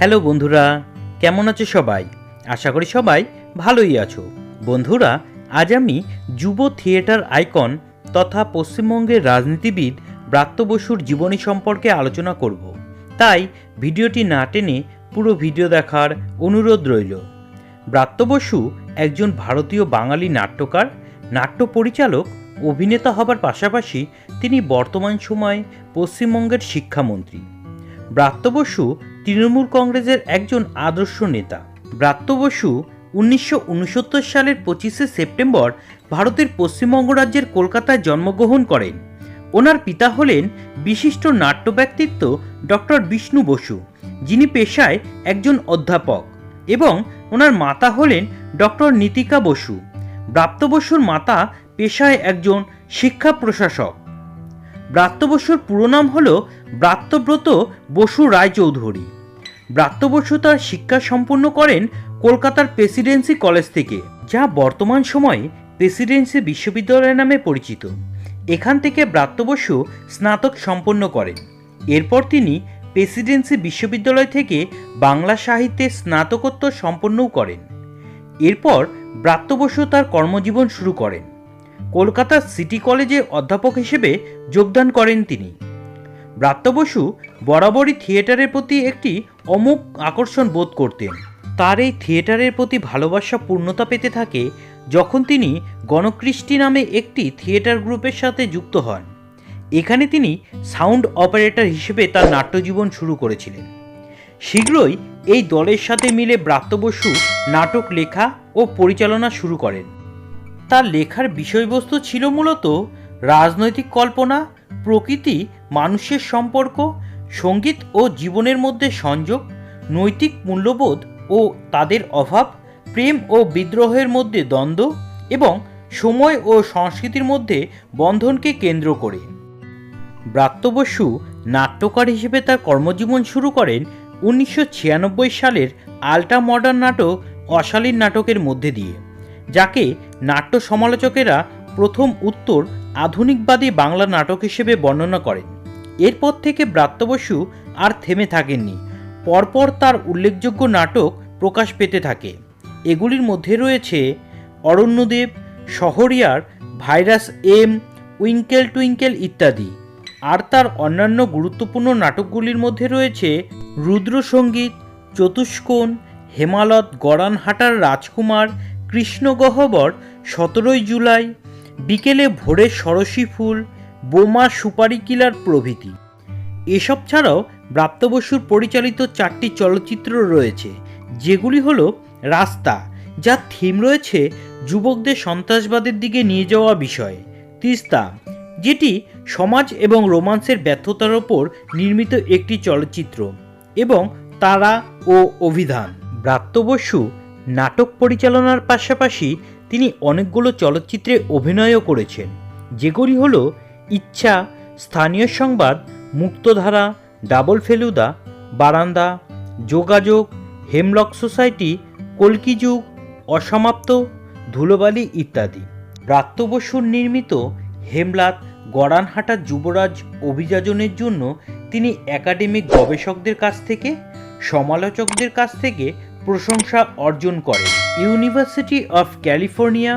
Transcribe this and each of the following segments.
Hello বন্ধুরা, কেমন আছো সবাই? আশা করি সবাই ভালোই আছো। বন্ধুরা, আজ আমি যুব থিয়েটার আইকন তথা পশ্চিমবঙ্গের রাজনীতিবিদ ব্রাত্য বসুর জীবনী সম্পর্কে আলোচনা করব। তাই ভিডিওটি না টেনে পুরো ভিডিও দেখার অনুরোধ রইল। ব্রাত্য বসু একজন ভারতীয় বাঙালি নাট্যকার, নাট্য পরিচালক, অভিনেতা হবার পাশাপাশি তিনি বর্তমান সময়ে পশ্চিমবঙ্গের শিক্ষামন্ত্রী। ব্রাত্য বসু তৃণমূল কংগ্রেসের একজন আদর্শ নেতা। ব্রাত্য বসু উনিশশো উনসত্তর সালের পঁচিশে সেপ্টেম্বর ভারতের পশ্চিমবঙ্গ রাজ্যের কলকাতায় জন্মগ্রহণ করেন। ওনার পিতা হলেন বিশিষ্ট নাট্য ব্যক্তিত্ব ডক্টর বিষ্ণু বসু, যিনি পেশায় একজন অধ্যাপক, এবং ওনার মাতা হলেন ডক্টর নীতিকা বসু। ব্রাত্য বসুর মাতা পেশায় একজন শিক্ষা প্রশাসক। ব্রাত্য বসুর পুরো নাম হল ব্রাত্যব্রত বসু রায়চৌধুরী। ব্রাত্য বসু তার শিক্ষা সম্পন্ন করেন কলকাতার প্রেসিডেন্সি কলেজ থেকে, যা বর্তমান সময়ে প্রেসিডেন্সি বিশ্ববিদ্যালয় নামে পরিচিত। এখান থেকে ব্রাত্য বসু স্নাতক সম্পন্ন করেন। এরপর তিনি প্রেসিডেন্সি বিশ্ববিদ্যালয় থেকে বাংলা সাহিত্যে স্নাতকোত্তর সম্পন্নও করেন। এরপর ব্রাত্য বসু তার কর্মজীবন শুরু করেন। কলকাতার সিটি কলেজে অধ্যাপক হিসেবে যোগদান করেন তিনি। ব্রাত্য বসু বরাবরই থিয়েটারের প্রতি একটি অমুক আকর্ষণ বোধ করতেন। তার এই থিয়েটারের প্রতি ভালোবাসা পূর্ণতা পেতে থাকে যখন তিনি গণকৃষ্টি নামে একটি থিয়েটার গ্রুপের সাথে যুক্ত হন। এখানে তিনি সাউন্ড অপারেটর হিসেবে তার নাট্যজীবন শুরু করেছিলেন। শীঘ্রই এই দলের সাথে মিলে ব্রাত্য বসু নাটক লেখা ও পরিচালনা শুরু করেন। তার লেখার বিষয়বস্তু ছিল মূলত রাজনৈতিক কল্পনা, প্রকৃতি, মানুষের সম্পর্ক, সংগীত ও জীবনের মধ্যে সংযোগ, নৈতিক মূল্যবোধ ও তাদের অভাব, প্রেম ও বিদ্রোহের মধ্যে দ্বন্দ্ব এবং সময় ও সংস্কৃতির মধ্যে বন্ধনকে কেন্দ্র করে। ব্রাত্য বসু নাট্যকার হিসেবে তার কর্মজীবন শুরু করেন উনিশশো ছিয়ানব্বই সালের আল্ট্রা মডার্ন নাটক অশালীন নাটকের মধ্যে দিয়ে। যাকে নাট্য সমালোচকেরা প্রথম উত্তর আধুনিকবাদী বাংলা নাটক হিসেবে বর্ণনা করেন। এরপর থেকে ব্রাত্য বসু আর থেমে থাকেননি। পরপর তার উল্লেখযোগ্য নাটক প্রকাশ পেতে থাকে। এগুলির মধ্যে রয়েছে Aranyadeb, Shahriar, virus M, winkle twinkle ইত্যাদি। আর তার অন্যান্য গুরুত্বপূর্ণ নাটকগুলির মধ্যে রয়েছে রুদ্রসঙ্গীত, চতুষ্কোণ, হেমালত গড়ানহাটার রাজকুমার কৃষ্ণগহ্বর সতেরোই জুলাই, বিকেলে ভোরের সরসী ফুল, বোমা সুপারি কিলার প্রভৃতি। এসব ছাড়াও ব্রাত্য বসুর পরিচালিত চারটি চলচ্চিত্র রয়েছে, যেগুলি হলো রাস্তা যার থিম রয়েছে যুবকদের সন্ত্রাসবাদের দিকে নিয়ে যাওয়া বিষয়। তিস্তা, যেটি সমাজ এবং রোমান্সের ব্যর্থতার ওপর নির্মিত একটি চলচ্চিত্র, এবং তারা ও অভিধান। ব্রাত্য বসু নাটক পরিচালনার পাশাপাশি তিনি অনেকগুলো চলচ্চিত্রে অভিনয়ও করেছেন। যেগুলি হল ইচ্ছা, স্থানীয় সংবাদ, মুক্তধারা, ডাবল ফেলুদা, বারান্দা, যোগাযোগ, হেমলক সোসাইটি, কলকি যুগ, অসমাপ্ত, ধুলোবালি ইত্যাদি। ব্রাত্য বসুর নির্মিত হেমলাত, গড়ানহাটা যুবরাজ অভিযোজনের জন্য তিনি একাডেমিক গবেষকদের কাছ থেকে, সমালোচকদের কাছ থেকে প্রশংসা অর্জন করেন university of California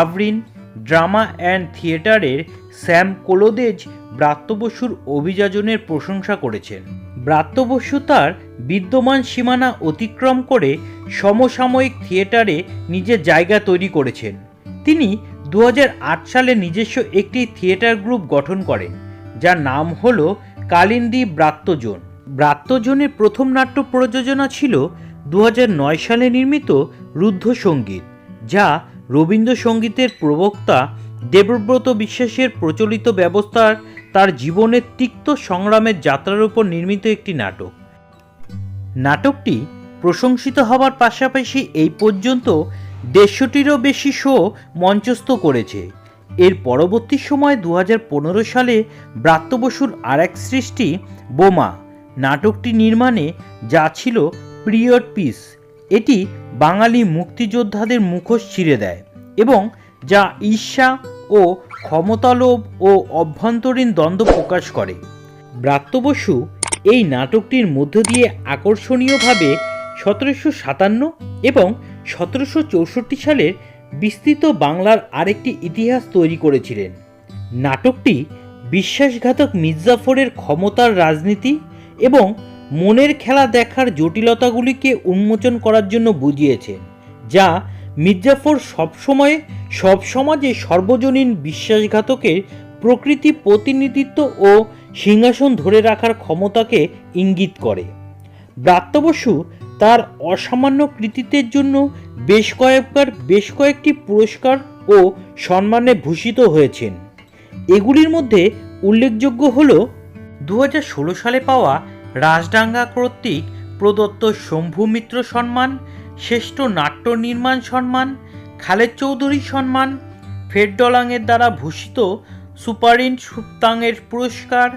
Irvine drama and থিয়েটারের স্যাম কোলোদেজ ব্রাত্য বসুর অভিযোজনের প্রশংসা করেছেন। ব্রাত্য বসু তার বিদ্যমান সীমানা অতিক্রম করে সমসাময়িক থিয়েটারে নিজের জায়গা তৈরি করেছেন। তিনি দু হাজার আট সালে নিজস্ব একটি থিয়েটার গ্রুপ গঠন করেন, যার নাম হল কালিন্দী ব্রাত্যজন। ব্রাত্যজনের প্রথম নাট্য প্রযোজনা ছিল দু হাজার নয় সালে নির্মিত রুদ্ধ সংগীত যা রবীন্দ্রসঙ্গীতের প্রবক্তা দেবব্রত বিশ্বাসের প্রচলিত ব্যবস্থার তার জীবনের তিক্ত সংগ্রামের যাত্রার উপর নির্মিত একটি নাটক। নাটকটি প্রশংসিত হবার পাশাপাশি এই পর্যন্ত দেড়শোটিরও বেশি শো মঞ্চস্থ করেছে। এর পরবর্তী সময় দু হাজার পনেরো সালে ব্রাত্য বসুর আর এক সৃষ্টি বোমা, নাটকটি নির্মাণে যা ছিল পিরিয়ড পিস, এটি বাঙালি মুক্তিযোদ্ধাদের মুখোশ ছিঁড়ে দেয় এবং যা ঈর্ষা ও ক্ষমতালোভ ও অভ্যন্তরীণ দ্বন্দ্ব প্রকাশ করে। ব্রাত্য বসু এই নাটকটির মধ্য দিয়ে আকর্ষণীয়ভাবে সতেরোশো সাতান্ন এবং সতেরোশো চৌষট্টি সালের বিস্তৃত বাংলার আরেকটি ইতিহাস তৈরি করেছিলেন। নাটকটি বিশ্বাসঘাতক মির্জাফরের ক্ষমতার রাজনীতি এবং মনের খেলা দেখার জটিলতাগুলিকে উন্মোচন করার জন্য বুঝিয়েছে, যা মির্জাফর সবসময় সব সমাজে সর্বজনীন বিশ্বাসঘাতকের প্রকৃতি প্রতিনিধিত্ব ও সিংহাসন ধরে রাখার ক্ষমতাকে ইঙ্গিত করে। ব্রাত্য বসু তার অসামান্য কৃতিত্বের জন্য বেশ কয়েকবার বেশ কয়েকটি পুরস্কার ও সম্মানে ভূষিত হয়েছেন। এগুলির মধ্যে উল্লেখযোগ্য হল দু হাজার ষোলো সালে পাওয়া রাজডাঙ্গা কর্তৃক প্রদত্ত শম্ভু মিত্র সম্মান শ্রেষ্ঠ নাট্য নির্মাণ সম্মান খালেদ চৌধুরী সম্মান ফেরডলাংয়ের দ্বারা ভূষিত সুপারিন সুপ্তাংয়ের পুরস্কার,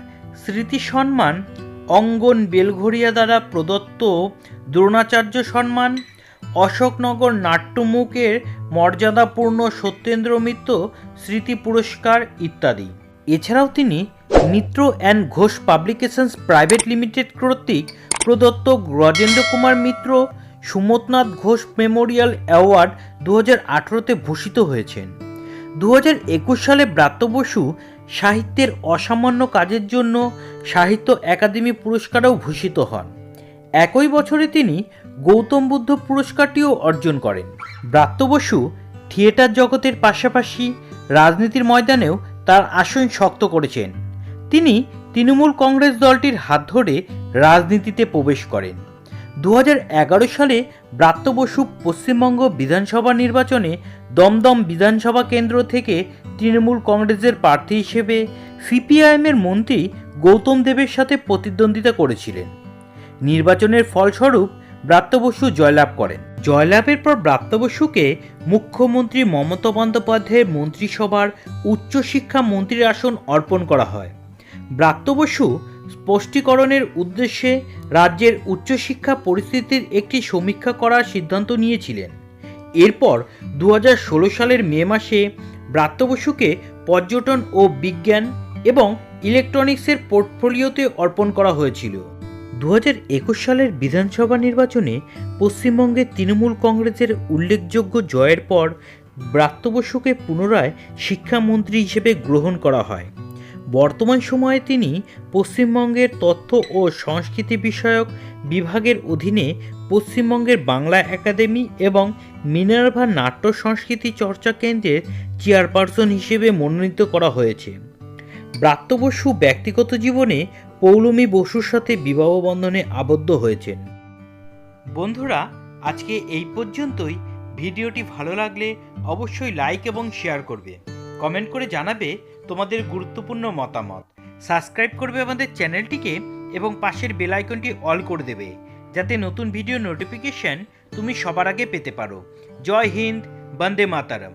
স্মৃতি সম্মান অঙ্গন বেলঘরিয়া দ্বারা প্রদত্ত দ্রোণাচার্য সম্মান অশোকনগর নাট্যমুখের মর্যাদাপূর্ণ সত্যেন্দ্র মিত্র স্মৃতি পুরস্কার ইত্যাদি। এছাড়াও তিনি Mitra and Ghosh publications private limited কর্তৃক প্রদত্ত ব্রজেন্দ্র কুমার মিত্র সুমতনাথ ঘোষ মেমোরিয়াল অ্যাওয়ার্ড দু হাজার আঠেরোতে ভূষিত হয়েছেন। দু হাজার একুশ সালে ব্রাত্য বসু সাহিত্যের অসামান্য কাজের জন্য সাহিত্য একাডেমি পুরস্কারেও ভূষিত হন। একই বছরে তিনি গৌতম বুদ্ধ পুরস্কারটিও অর্জন করেন। ব্রাত্য বসু থিয়েটার জগতের পাশাপাশি রাজনীতির ময়দানেও তার আসন শক্ত করেছেন। তিনি তৃণমূল কংগ্রেস দলটির হাত ধরে রাজনীতিতে প্রবেশ করেন। দু হাজার এগারো সালে ব্রাত্য বসু পশ্চিমবঙ্গ বিধানসভা নির্বাচনে দমদম বিধানসভা কেন্দ্র থেকে তৃণমূল কংগ্রেসের প্রার্থী হিসেবে সিপিআইএমের মন্ত্রী গৌতম দেবের সাথে প্রতিদ্বন্দ্বিতা করেছিলেন। নির্বাচনের ফলস্বরূপ ব্রাত্য বসু জয়লাভ করেন। জয়লাভের পর ব্রাত্য বসুকে মুখ্যমন্ত্রী মমতা বন্দ্যোপাধ্যায়ের মন্ত্রিসভার উচ্চশিক্ষা মন্ত্রীর আসন অর্পণ করা হয়। ব্রাত্য বসু স্পষ্টীকরণের উদ্দেশ্যে রাজ্যের উচ্চশিক্ষা পরিস্থিতির একটি সমীক্ষা করার সিদ্ধান্ত নিয়েছিলেন। এরপর দু হাজার ষোলো সালের মে মাসে ব্রাত্য বসুকে পর্যটন ও বিজ্ঞান এবং ইলেকট্রনিক্সের পোর্টফোলিওতে অর্পণ করা হয়েছিল। দু হাজার একুশ সালের বিধানসভা নির্বাচনে পশ্চিমবঙ্গে তৃণমূল কংগ্রেসের উল্লেখযোগ্য জয়ের পর ব্রাত্য বসুকে পুনরায় শিক্ষামন্ত্রী হিসেবে গ্রহণ করা হয়। বর্তমান সময়ে তিনি পশ্চিমবঙ্গের তথ্য ও সংস্কৃতি বিষয়ক বিভাগের অধীনে পশ্চিমবঙ্গের বাংলা একাডেমি এবং মিনার্ভা নাট্য সংস্কৃতি চর্চা কেন্দ্রের চেয়ারপারসন হিসেবে মনোনীত করা হয়েছে। ব্রাত্য বসু ব্যক্তিগত জীবনে পৌলমী বসুর সাথে বিবাহ বন্ধনে আবদ্ধ হয়েছেন। বন্ধুরা, আজকে এই পর্যন্তই। ভিডিওটি ভালো লাগলে অবশ্যই লাইক এবং শেয়ার করবে। কমেন্ট করে জানাবে তোমাদের গুরুত্বপূর্ণ মতামত। সাবস্ক্রাইব করবে আমাদের চ্যানেলটিকে এবং পাশের বেল আইকনটি অল করে দেবে, যাতে নতুন ভিডিও নোটিফিকেশন তুমি সবার আগে পেতে পারো। জয় হিন্দ, বন্দে মাতারম।